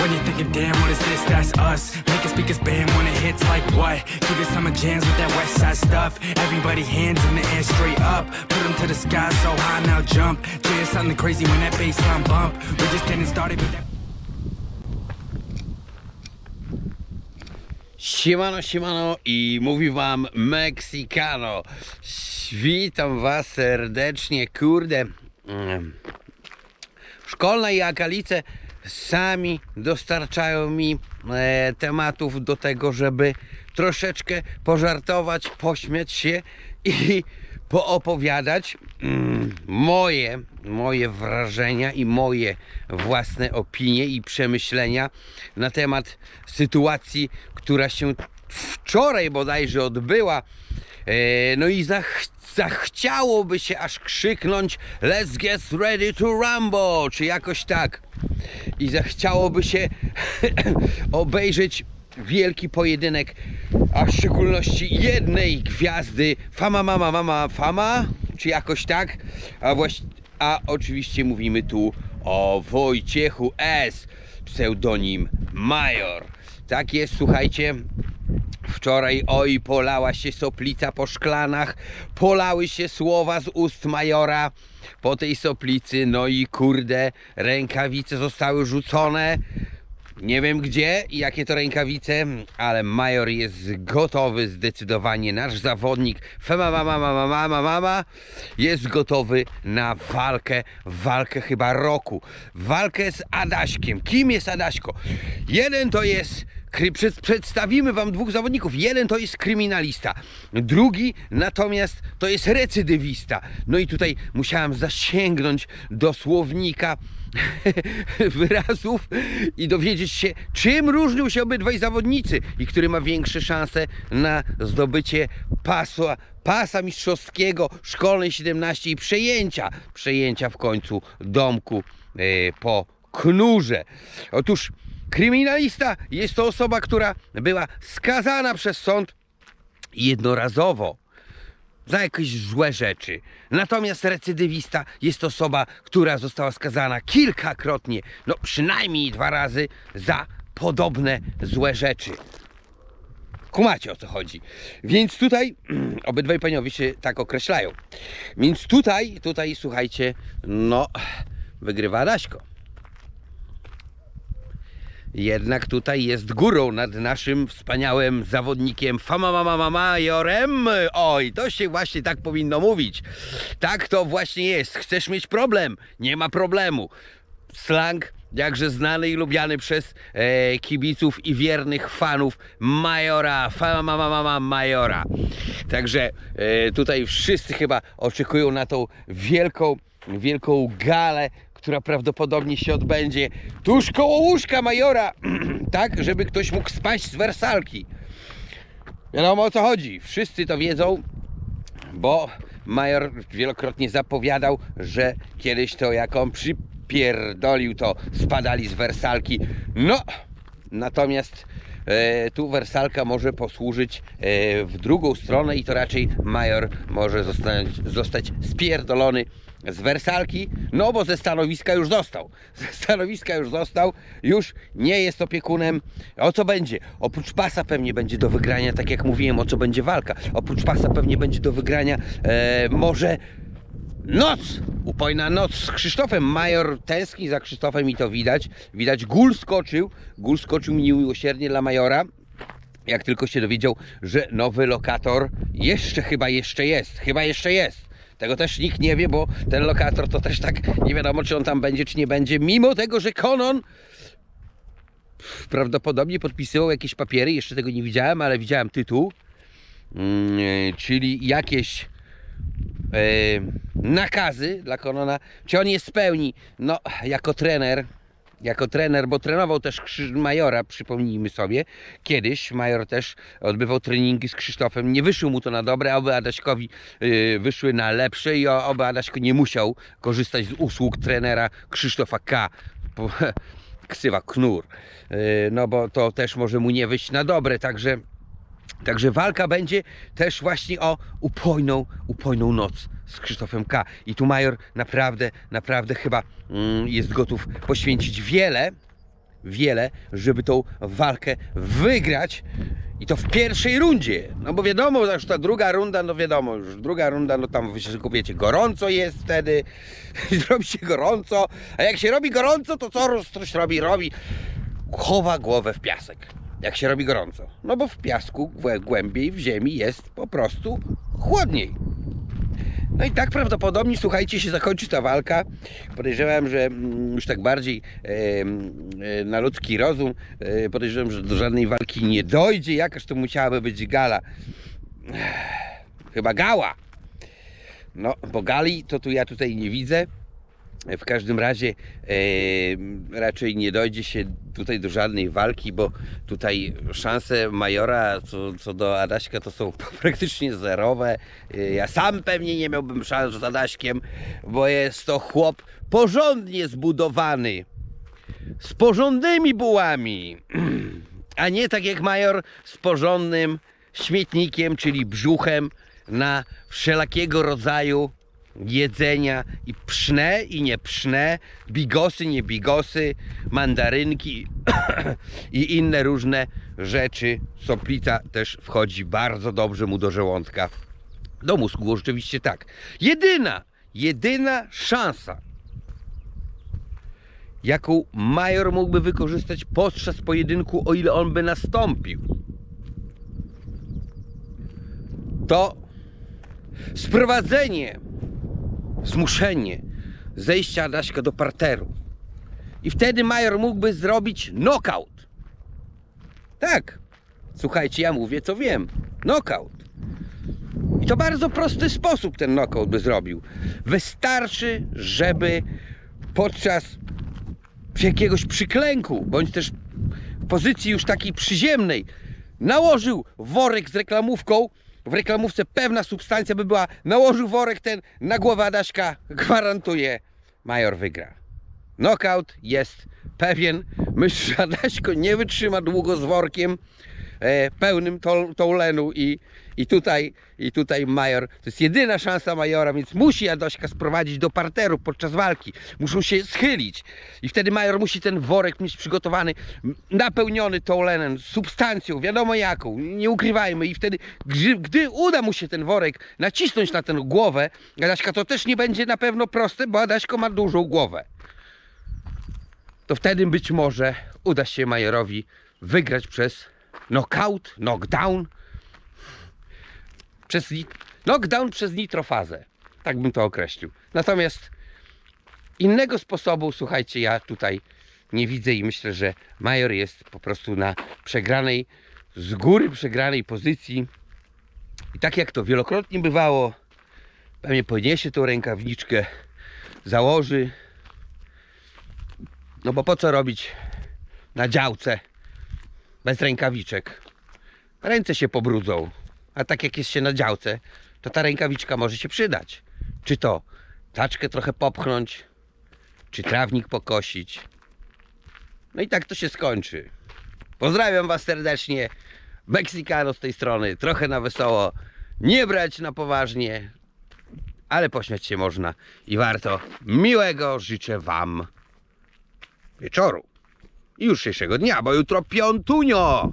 When you're thinking, damn, what is this? That's us. Make it speakers band when it hits like what? Give it summer jams with that west side stuff. Everybody hands in the air straight up. Put them to the sky so high now jump. Jay something crazy when that bass line bump. We're just getting started with that. Siemano, siemano i mówi wam Mexicano. Witam was serdecznie, kurde. Mm. Szkolne i akalice sami dostarczają mi e, tematów do tego, żeby troszeczkę pożartować, pośmiać się i poopowiadać mm, moje, moje wrażenia i moje własne opinie i przemyślenia na temat sytuacji, która się wczoraj bodajże odbyła. E, no i zach zachciałoby się aż krzyknąć Let's get ready to rumble, czy jakoś tak. I zachciałoby się obejrzeć wielki pojedynek, a w szczególności jednej gwiazdy Fama Mama Mama Fama, czy jakoś tak. A, a oczywiście mówimy tu o Wojciechu S, pseudonim Major. Tak jest, słuchajcie, Wczoraj oj polała się soplica po szklanach, polały się słowa z ust majora po tej soplicy, no i kurde, rękawice zostały rzucone. Nie wiem gdzie i jakie to rękawice, ale major jest gotowy zdecydowanie. Nasz zawodnik Fema mama mama mama mama jest gotowy na walkę, walkę chyba roku. Walkę z Adaśkiem. Kim jest Adaśko? Jeden to jest Przedstawimy Wam dwóch zawodników. Jeden to jest kryminalista, drugi natomiast to jest recydywista. No i tutaj musiałem zasięgnąć do słownika wyrazów i dowiedzieć się, czym różnią się obydwaj zawodnicy i który ma większe szanse na zdobycie pasa, pasa mistrzowskiego szkolnej 17 i przejęcia, przejęcia w końcu domku e, po knurze. Otóż kryminalista jest to osoba, która była skazana przez sąd jednorazowo za jakieś złe rzeczy. Natomiast recydywista jest osoba, która została skazana kilkakrotnie, no przynajmniej dwa razy za podobne złe rzeczy. Kumacie o co chodzi. Więc tutaj obydwaj panowie się tak określają. Więc tutaj, tutaj słuchajcie, no wygrywa Daśko. Jednak tutaj jest górą nad naszym wspaniałym zawodnikiem Fama Mama Mama Majorem. Oj, to się właśnie tak powinno mówić. Tak to właśnie jest. Chcesz mieć problem? Nie ma problemu. Slang jakże znany i lubiany przez e, kibiców i wiernych fanów Majora, Fama Mama Majora. Także e, tutaj wszyscy chyba oczekują na tą wielką, wielką galę, która prawdopodobnie się odbędzie tuż koło łóżka Majora, tak, żeby ktoś mógł spaść z wersalki. Wiadomo o co chodzi, wszyscy to wiedzą, bo Major wielokrotnie zapowiadał, że kiedyś to jak on przypierdolił, to spadali z wersalki. No, natomiast tu wersalka może posłużyć e, w drugą stronę i to raczej Major może zostać, zostać spierdolony z wersalki, no bo ze stanowiska już został. Ze stanowiska już został, już nie jest opiekunem. O co będzie? Oprócz pasa pewnie będzie do wygrania, tak jak mówiłem, o co będzie walka. Oprócz pasa pewnie będzie do wygrania e, może noc! Upojna noc z Krzysztofem. Major tęskni za Krzysztofem i to widać. Widać, gól skoczył. Gól skoczył miłosiernie dla Majora jak tylko się dowiedział, że nowy lokator jeszcze chyba jeszcze jest, chyba jeszcze jest. Tego też nikt nie wie, bo ten lokator to też tak nie wiadomo, czy on tam będzie, czy nie będzie, mimo tego, że Konon prawdopodobnie podpisywał jakieś papiery, jeszcze tego nie widziałem, ale widziałem tytuł, e, czyli jakieś e, nakazy dla Konona, czy on je spełni, no jako trener, jako trener, bo trenował też Majora, przypomnijmy sobie, kiedyś Major też odbywał treningi z Krzysztofem, nie wyszło mu to na dobre, oby Adaśkowi y, wyszły na lepsze i oby Adaśko nie musiał korzystać z usług trenera Krzysztofa K. Ksywa Knur, Y, no bo to też może mu nie wyjść na dobre, także Także walka będzie też właśnie o upojną, upojną noc z Krzysztofem K. I tu Major naprawdę, naprawdę chyba mm, jest gotów poświęcić wiele, wiele, żeby tą walkę wygrać i to w pierwszej rundzie. No bo wiadomo, że ta druga runda, no wiadomo, już druga runda, no tam wy się gorąco jest wtedy, zrobi się gorąco, a jak się robi gorąco, to co coś robi? Robi, chowa głowę w piasek, jak się robi gorąco. No bo w piasku głę- głębiej w ziemi jest po prostu chłodniej. No i tak prawdopodobnie, słuchajcie, się zakończy ta walka. Podejrzewam, że mm, już tak bardziej e, na ludzki rozum, e, podejrzewam, że do żadnej walki nie dojdzie. Jakaż to musiałaby być gala? Chyba gała. No, bo gali to tu ja tutaj nie widzę. W każdym razie e, raczej nie dojdzie się tutaj do żadnej walki, bo tutaj szanse Majora co, co do Adaśka to są praktycznie zerowe. E, ja sam pewnie nie miałbym szans z Adaśkiem, bo jest to chłop porządnie zbudowany, z porządnymi bułami, a nie tak jak Major z porządnym śmietnikiem, czyli brzuchem na wszelakiego rodzaju jedzenia i pszne i nie pszne, bigosy, nie bigosy, mandarynki i inne różne rzeczy. Soplica też wchodzi bardzo dobrze mu do żołądka. Do mózgu oczywiście tak. Jedyna, jedyna szansa, jaką Major mógłby wykorzystać podczas pojedynku, o ile on by nastąpił, to sprowadzenie, zmuszenie zejścia Adaśka do parteru. I wtedy Major mógłby zrobić knockout. Tak. Słuchajcie, ja mówię co wiem. Knockout. I to bardzo prosty sposób ten knockout by zrobił. Wystarczy, żeby podczas jakiegoś przyklęku, bądź też w pozycji już takiej przyziemnej, nałożył worek z reklamówką, w reklamówce pewna substancja by była, nałożył worek ten na głowę Adaśka, gwarantuję, Major wygra. Knockout jest pewien, myślę, że Adaśko nie wytrzyma długo z workiem e, pełnym toulenu i, i tutaj i tutaj Major, to jest jedyna szansa Majora, więc musi Adaśka sprowadzić do parteru podczas walki. Muszą się schylić. I wtedy Major musi ten worek mieć przygotowany, napełniony toulenem, substancją, wiadomo jaką, nie ukrywajmy. I wtedy, gdy, gdy uda mu się ten worek nacisnąć na tę głowę, Adaśka to też nie będzie na pewno proste, bo Adaśko ma dużą głowę. To wtedy być może uda się Majorowi wygrać przez knockout, knockdown, przez knockdown przez nitrofazę. Tak bym to określił. Natomiast innego sposobu, słuchajcie, ja tutaj nie widzę i myślę, że Major jest po prostu na przegranej, z góry przegranej pozycji. I tak jak to wielokrotnie bywało, pewnie podniesie tą rękawniczkę, założy, no bo po co robić na działce bez rękawiczek? Ręce się pobrudzą. A tak jak jest się na działce, to ta rękawiczka może się przydać. Czy to taczkę trochę popchnąć, czy trawnik pokosić. No i tak to się skończy. Pozdrawiam Was serdecznie. Meksykano z tej strony. Trochę na wesoło. Nie brać na poważnie, ale pośmiać się można i warto. Miłego życzę Wam wieczoru i jutrzejszego dnia, bo jutro piątunio.